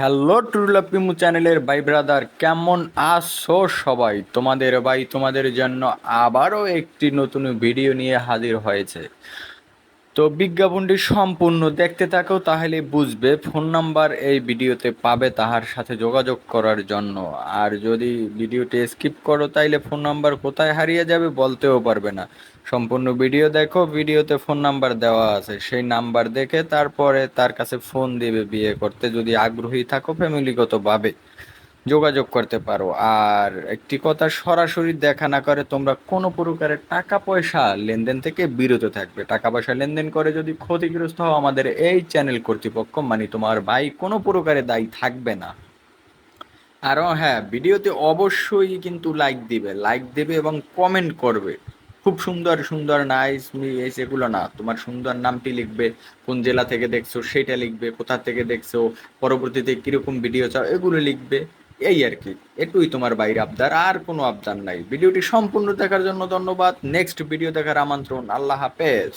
Hello টুরুলাপিমু চ্যানেলের ভাই brother কেমন আছো সবাই? তোমাদের ভাই তোমাদের জন্য আবারও একটি নতুন ভিডিও নিয়ে হাজির হয়েছে। তো বিজ্ঞাপনটি সম্পূর্ণ দেখতে থাকো, তাহলে বুঝবে ফোন নাম্বার এই ভিডিওতে পাবে তাহার সাথে যোগাযোগ করার জন্য। আর যদি ভিডিওটি স্কিপ করো, তাইলে ফোন নাম্বার কোথায় হারিয়ে যাবে বলতেও পারবে না। সম্পূর্ণ ভিডিও দেখো, ভিডিওতে ফোন নাম্বার দেওয়া আছে। সেই নাম্বার দেখে তারপরে তার কাছে ফোন দিবে বিয়ে করতে, যদি আগ্রহী থাকো ফ্যামিলিগতভাবে যোগাযোগ করতে পারো। আর একটি কথা সরাসরি দেখা না করে তোমরা কোনো প্রকারের টাকা পয়সা লেনদেন থেকে বিরত থাকবে। টাকা পয়সা লেনদেন করে যদি ক্ষতিগ্রস্ত হও আমাদের এই চ্যানেল কর্তৃপক্ষ মানে তোমার ভাই কোনো প্রকারে দায়ী থাকবে না। আরও হ্যাঁ ভিডিওতে অবশ্যই কিন্তু লাইক দিবে। লাইক দেবে এবং কমেন্ট করবে। খুব সুন্দর সুন্দর নাইস মিস এগুলো না। তোমার সুন্দর নামটি লিখবে, কোন জেলা থেকে দেখছ, সেটা লিখবে, কোথা থেকে দেখছ, পরবর্তীতে কীরকম ভিডিও চাও, এগুলো লিখবে। এই আর কি। এটুই তোমার বাইরে আবদার, আর কোনো আবদার নাই। ভিডিওটি সম্পূর্ণ দেখার জন্য ধন্যবাদ। নেক্সট ভিডিও দেখার আমন্ত্রণ। আল্লাহ হাফেজ।